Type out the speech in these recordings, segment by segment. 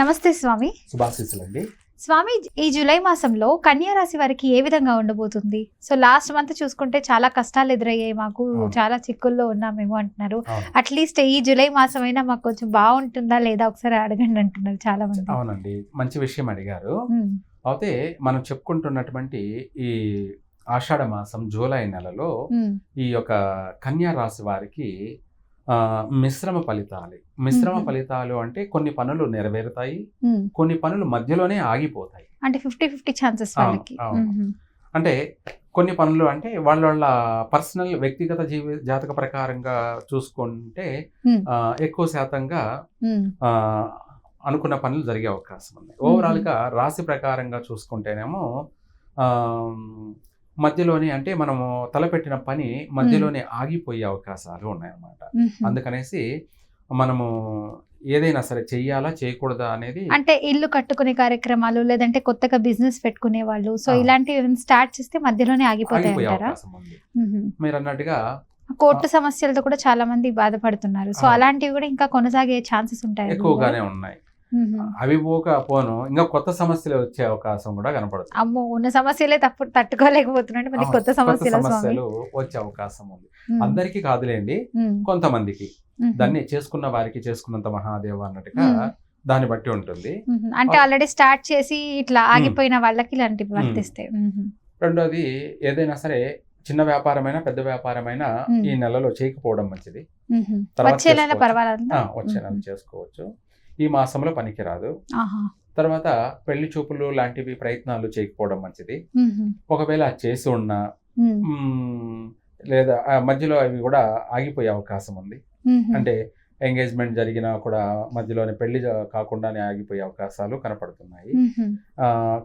నమస్తే స్వామి. శుభాశీస్సులండి. స్వామి ఈ జూలై మాసంలో కన్యా రాశి వారికి ఏ విధంగా ఉండబోతుంది? సో లాస్ట్ మంత్ చూసుకుంటే చాలా కష్టాలు ఎదురయ్యాయి మాకు. చాలా చిక్కుల్లో ఉన్నామేమో అంటున్నారు. అట్లీస్ట్ ఈ జూలై మాసం అయినా మాకు కొంచెం బాగుంటుందా లేదా ఒకసారి అడగండి అంటున్నారు చాలా మంది అవునండి. మంచి విషయం అడిగారు. అయితే మనం చెప్పుకుంటున్నటువంటి ఈ ఆషాఢ మాసం జూలై నెలలో ఈ యొక్క కన్యా రాశి వారికి మిశ్రమ ఫలితాలు. మిశ్రమ. ఫలితాలు అంటే కొన్ని పనులు నెరవేరుతాయి. కొన్ని పనులు మధ్యలోనే ఆగిపోతాయి. అంటే ఫిఫ్టీ ఫిఫ్టీ ఛాన్సెస్ అంటే కొన్ని పనులు అంటే వాళ్ళ వాళ్ళ పర్సనల్ వ్యక్తిగత జీవి జాతక ప్రకారంగా చూసుకుంటే ఎక్కువ శాతంగా అనుకున్న పనులు జరిగే అవకాశం ఉంది. ఓవరాల్గా రాశి ప్రకారంగా చూసుకుంటేనేమో మధ్యలోనే అంటే మనము తలపెట్టిన పని మధ్యలోనే ఆగిపోయే అవకాశాలు ఉన్నాయన్నమాట. అందుకనేసి మనము ఏదైనా సరే చెయ్యాలా చేయకూడదా అనేది అంటే ఇల్లు కట్టుకునే కార్యక్రమాలు లేదంటే కొత్తగా బిజినెస్ పెట్టుకునే వాళ్ళు సో. ఇలాంటివి స్టార్ట్ చేస్తే మధ్యలోనే ఆగిపోతాయి. మీరు అన్నట్టుగా కోర్టు సమస్యలతో కూడా చాలా మంది బాధపడుతున్నారు సో. అలాంటివి కూడా ఇంకా కొనసాగే ఛాన్సెస్ ఉంటాయి ఎక్కువగానే ఉన్నాయి అవి పోక పోను. ఇంకా కొత్త సమస్యలు వచ్చే అవకాశం కూడా కనపడుతుంది. అమ్మో ఉన్న సమస్యలే తప్పు తట్టుకోలేకపోతున్నాడు. కొత్త సమస్యలు వచ్చే అవకాశం ఉంది. అందరికీ కాదులేండి కొంతమందికి. దాన్ని చేసుకున్న వారికి చేసుకున్నంత మహాదేవ అన్నట్టుగా. దాన్ని బట్టి ఉంటుంది. అంటే ఆల్రెడీ స్టార్ట్ చేసి ఇట్లా ఆగిపోయిన వాళ్ళకి ఇలాంటివి వర్తిస్తాయి. ఉమ్, రెండోది ఏదైనా సరే చిన్న వ్యాపారమైనా పెద్ద వ్యాపారమైనా. ఈ నెలలో చేయకపోవడం మంచిది. తర్వాత వచ్చే నెల చేసుకోవచ్చు. ఈ మాసంలో పనికిరాదు. తర్వాత పెళ్ళి చూపులు లాంటివి ప్రయత్నాలు చేయకపోవడం మంచిది. ఒకవేళ చేసి ఉన్నా లేదా మధ్యలో అవి కూడా ఆగిపోయే అవకాశం ఉంది. అంటే ఎంగేజ్మెంట్ జరిగినా కూడా మధ్యలోనే పెళ్ళి కాకుండానే ఆగిపోయే అవకాశాలు కనపడుతున్నాయి.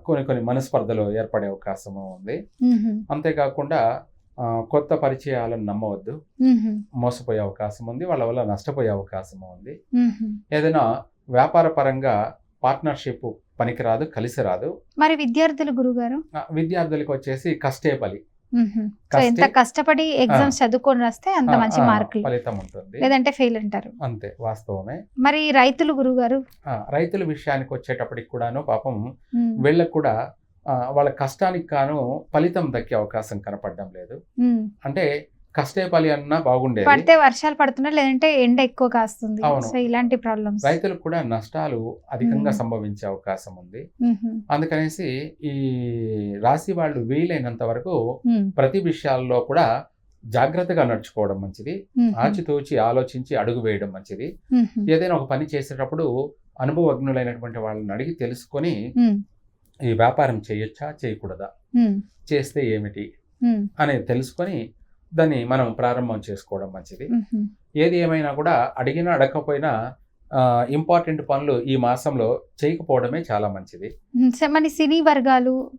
కొన్ని కొన్ని మనస్పర్ధలు ఏర్పడే అవకాశము ఉంది. అంతేకాకుండా కొత్త పరిచయాలను నమ్మవద్దు. మోసపోయే అవకాశం ఉంది. వాళ్ళ వల్ల నష్టపోయే అవకాశం ఉంది. ఏదైనా వ్యాపార పరంగా పార్ట్నర్షిప్ పనికిరాదు కలిసి రాదు మరి విద్యార్థులు గురుగారు? విద్యార్థులకు వచ్చేసి కష్టే కష్టే- ఎంత కష్టపడి ఎగ్జామ్స్ చదువుకొని రాస్తే అంత మంచి మార్కులు. ఫలితం ఉంటుంది. లేదంటే ఫెయిల్ అంటారు. అంతే వాస్తవమే. మరి రైతులు గురుగారు? రైతుల విషయానికి వచ్చేటప్పటికి కూడాను పాపం వీళ్ళకు కూడా వాళ్ళ కష్టానికి కాను ఫలితం దక్కే అవకాశం కనపడడం లేదు. అంటే కష్టే ఫలి అన్నా బాగుండేది. పడితే వర్షాలు పడుతున్నాయి లేదంటే ఎండ ఎక్కువ కాస్తుంది. సో ఇలాంటి ప్రాబ్లమ్స్. రైతులకు కూడా నష్టాలు అధికంగా. సంభవించే అవకాశం ఉంది. అందుకనేసి ఈ రాశి వాళ్ళు వీలైనంత వరకు ప్రతి విషయాల్లో కూడా జాగ్రత్తగా నడుచుకోవడం మంచిది. ఆచితూచి ఆలోచించి అడుగు వేయడం మంచిది. ఏదైనా ఒక పని చేసేటప్పుడు అనుభవజ్ఞులైనటువంటి వాళ్ళని అడిగి తెలుసుకొని ఈ వ్యాపారం చేయొచ్చా చేయకూడదా? చేస్తే ఏమిటి? అనేది తెలుసుకొని దాన్ని మనం ప్రారంభం చేసుకోవడం మంచిది. ఏది ఏమైనా కూడా అడిగినా అడగకపోయినా ఇంపార్టెంట్ పనులు ఈ మాసంలో చేయకపోవడమే చాలా మంచిది. మన సినీ వర్గాలు?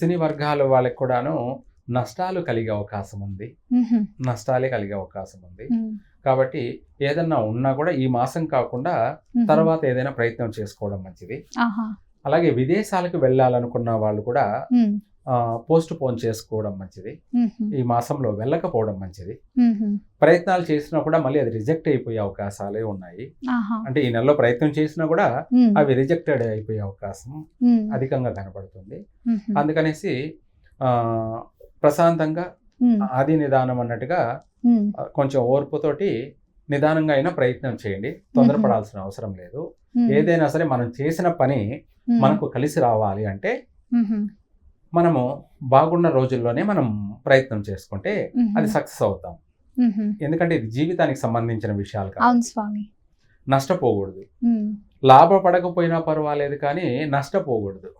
సినీ వర్గాల వాళ్ళకి కూడాను నష్టాలు కలిగే అవకాశం ఉంది. నష్టాలే కలిగే అవకాశం ఉంది. కాబట్టి ఏదన్నా ఉన్నా కూడా ఈ మాసం కాకుండా. తర్వాత ఏదైనా ప్రయత్నం చేసుకోవడం మంచిది. అలాగే విదేశాలకు వెళ్ళాలనుకున్న వాళ్ళు కూడా పోస్ట్ పోన్ చేసుకోవడం మంచిది. ఈ మాసంలో వెళ్ళకపోవడం మంచిది. ప్రయత్నాలు చేసినా కూడా మళ్ళీ అది రిజెక్ట్ అయిపోయే అవకాశాలే ఉన్నాయి. అంటే ఈ నెలలో ప్రయత్నం చేసినా కూడా అవి రిజెక్టెడ్ అయిపోయే అవకాశం అధికంగా కనపడుతుంది. అందుకనేసి ఆ, ప్రశాంతంగా ఆది నిదానం అన్నట్టుగా కొంచెం ఓర్పుతోటి నిదానంగా అయినా ప్రయత్నం చేయండి. తొందరపడాల్సిన అవసరం లేదు. ఏదైనా సరే మనం చేసిన పని మనకు కలిసి రావాలి అంటే మనము బాగున్న రోజుల్లోనే మనం ప్రయత్నం చేసుకుంటే అది సక్సెస్ అవుతాం. ఎందుకంటే ఇది జీవితానికి సంబంధించిన విషయాలు కాదు. అవును స్వామి. నష్టపోకూడదు. లాభపడకపోయినా పర్వాలేదు కానీ నష్టపోకూడదు.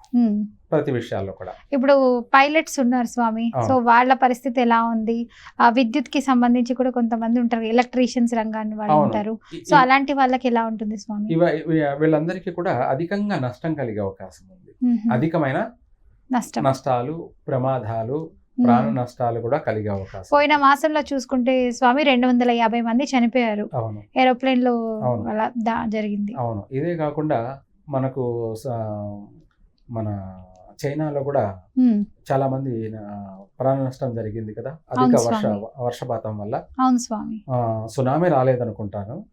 ప్రతి విషయాల్లో కూడా. ఇప్పుడు పైలట్స్ ఉన్నారు స్వామి. సో వాళ్ళ పరిస్థితి ఎలా ఉంది? ఆ విద్యుత్కి సంబంధించి కూడా కొంతమంది ఉంటారు. ఎలక్ట్రీషియన్స్ రంగాన్ని వాళ్ళు. ఉంటారు. సో అలాంటి వాళ్ళకి ఎలా ఉంటుంది స్వామి? వీళ్ళందరికీ కూడా అధికంగా నష్టం కలిగే అవకాశం ఉంది. అధికమైన నష్టాలు ప్రమాదాలు. ప్రాణ నష్టాలు కూడా కలిగే అవకాశం. పోయిన మాసంలో చూసుకుంటే స్వామి రెండు వందల యాభై మంది చనిపోయారు. అవును. ఏరోప్లేన్లో జరిగింది. అవును. ఇదే కాకుండా మనకు మన చైనాలో కూడా చాలా మంది ప్రాణ నష్టం జరిగింది కదా. అధిక వర్ష. వర్షపాతం వల్ల. అవును స్వామి. సునామీ రాలేదనుకుంటాను.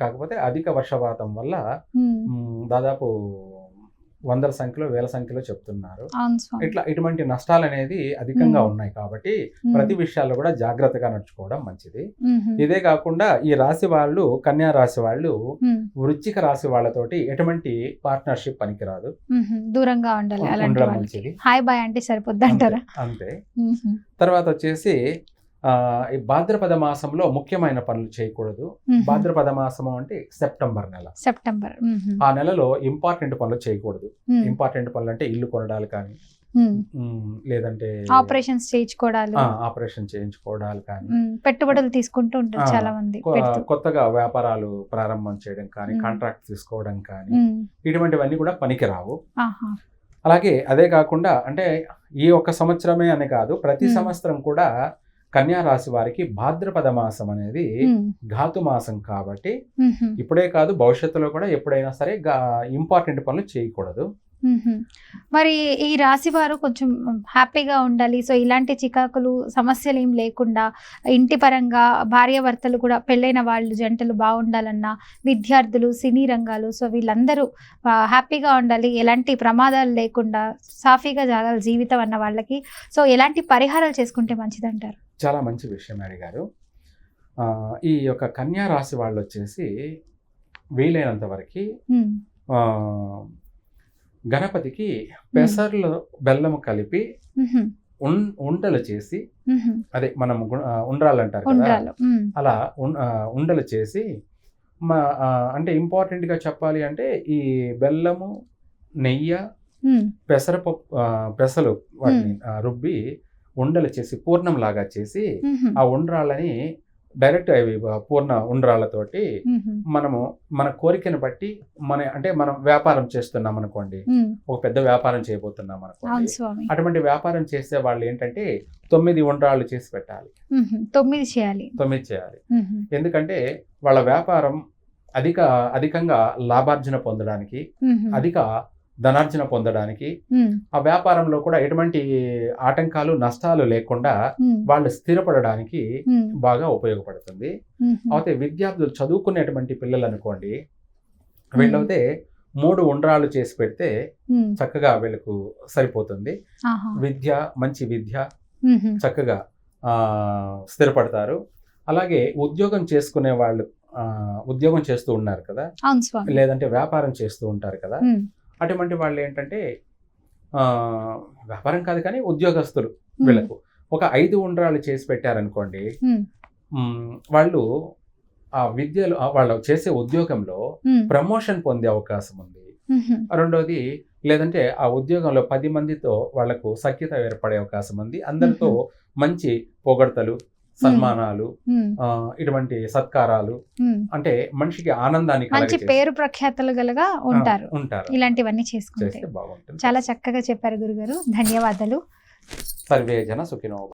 కాకపోతే అధిక వర్షపాతం వల్ల దాదాపు వందల సంఖ్యలో వేల సంఖ్యలో చెప్తున్నారు. ఇట్లా ఇటువంటి నష్టాలు అనేది అధికంగా. ఉన్నాయి కాబట్టి ప్రతి విషయాల్లో కూడా జాగ్రత్తగా నడుచుకోవడం మంచిది. ఇదే కాకుండా ఈ రాశి వాళ్ళు కన్యా రాశి వాళ్ళు ఉమ్, వృశ్చిక రాశి వాళ్ళతోటి ఎటువంటి పార్ట్నర్షిప్ పనికిరాదు. దూరంగా ఉండాలి మంచిది. హాయ్ బాయ్ అంటే సరిపోద్ది అంటారా? అంతే. తర్వాత వచ్చేసి భాద్రపద మాసంలో ముఖ్యమైన పనులు చేయకూడదు. భాద్రపద మాసము అంటే సెప్టెంబర్ నెల. సెప్టెంబర్. ఆ నెలలో ఇంపార్టెంట్ పనులు చేయకూడదు. ఇంపార్టెంట్ పనులు అంటే ఇల్లు కొనడాలు కానీ లేదంటే ఆపరేషన్స్ చేయించుకోవడాలు. ఆపరేషన్ చేయించుకోవడాలు కానీ. పెట్టుబడులు తీసుకుంటూ ఉంటారు చాలా మంది. కొత్తగా వ్యాపారాలు ప్రారంభం చేయడం కానీ. కాంట్రాక్ట్ తీసుకోవడం కానీ ఇటువంటివన్నీ కూడా పనికిరావు. అలాగే అదే కాకుండా అంటే ఈ ఒక్క సంవత్సరమే అని కాదు ప్రతి. సంవత్సరం కూడా కన్యా రాశి వారికి భాద్రపద మాసం అనేది ఘాతు మాసం కాబట్టి ఇప్పుడే కాదు భవిష్యత్తులో కూడా ఎప్పుడైనా సరే ఇంపార్టెంట్ పనులు చేయకూడదు. మరి ఈ రాశి వారు కొంచెం హ్యాపీగా ఉండాలి. సో ఇలాంటి చికాకులు సమస్యలు ఏం లేకుండా ఇంటి పరంగా భార్యాభర్తలు కూడా పెళ్ళైన వాళ్ళు జంటలు బాగుండాలన్నా విద్యార్థులు సినీ రంగాలు సో వీళ్ళందరూ హ్యాపీగా ఉండాలి. ఎలాంటి ప్రమాదాలు లేకుండా సాఫీగా జాగాలి జీవితం అన్న వాళ్ళకి. సో ఎలాంటి పరిహారాలు చేసుకుంటే మంచిదంటారు? చాలా మంచి విషయం అడిగారు ఈ యొక్క కన్యా రాశి వాళ్ళు వచ్చేసి వీలైనంత వరకు గణపతికి పెసర్లు బెల్లము కలిపి ఉండలు చేసి. అదే మనం ఉండ్రాళ్ళు అంటారు కదా? అలా ఉండలు చేసి మా అంటే important గా చెప్పాలి అంటే ఈ బెల్లము నెయ్యి పెసరపప్పు పెసలు వాటిని రుబ్బి ఉండలు చేసి పూర్ణం లాగా చేసి ఆ ఉండ్రాళ్ళని డైరెక్ట్ అవి పూర్ణ ఉండ్రాళ్ళతోటి మనము మన కోరికను బట్టి మన అంటే మనం వ్యాపారం చేస్తున్నాం అనుకోండి. ఒక పెద్ద వ్యాపారం చేయబోతున్నాం అనుకోండి. అటువంటి వ్యాపారం చేసే వాళ్ళు ఏంటంటే తొమ్మిది ఉండ్రాళ్ళు చేసి పెట్టాలి. తొమ్మిది చేయాలి. తొమ్మిది చేయాలి. ఎందుకంటే వాళ్ళ వ్యాపారం అధిక అధికంగా లాభార్జన పొందడానికి అధిక ధనార్జన పొందడానికి ఆ వ్యాపారంలో కూడా ఎటువంటి ఆటంకాలు నష్టాలు లేకుండా వాళ్ళు స్థిరపడడానికి బాగా ఉపయోగపడుతుంది. అయితే విద్యార్థులు చదువుకునేటువంటి పిల్లలు అనుకోండి వీళ్ళైతే మూడు ఉండ్రాలు చేసి పెడితే చక్కగా వీళ్ళకు సరిపోతుంది. విద్య మంచి విద్య చక్కగా ఆ, స్థిరపడతారు. అలాగే ఉద్యోగం చేసుకునే వాళ్ళు ఉద్యోగం చేస్తూ ఉన్నారు కదా? లేదంటే వ్యాపారం చేస్తూ ఉంటారు కదా? అటువంటి వాళ్ళు ఏంటంటే ఆ, వ్యాపారం కాదు కానీ ఉద్యోగస్తులు వీళ్ళకు. ఒక ఐదు ఉండ్రాలు చేసి పెట్టారనుకోండి వాళ్ళు ఆ విద్యలో వాళ్ళు చేసే ఉద్యోగంలో ప్రమోషన్ పొందే అవకాశం ఉంది. రెండోది లేదంటే ఆ ఉద్యోగంలో పది మందితో వాళ్ళకు సఖ్యత ఏర్పడే అవకాశం ఉంది. అందరితో మంచి పొగడ్తలు సన్మానాలు ఇటువంటి సత్కారాలు. అంటే మనిషికి ఆనందాన్ని మంచి పేరు ప్రఖ్యాతలు గలగా ఉంటారు. ఉంటారు. ఇలాంటివన్నీ చేసుకుంటే. చాలా చక్కగా చెప్పారు గురుగారు. ధన్యవాదాలు. సర్వే జన సుఖినో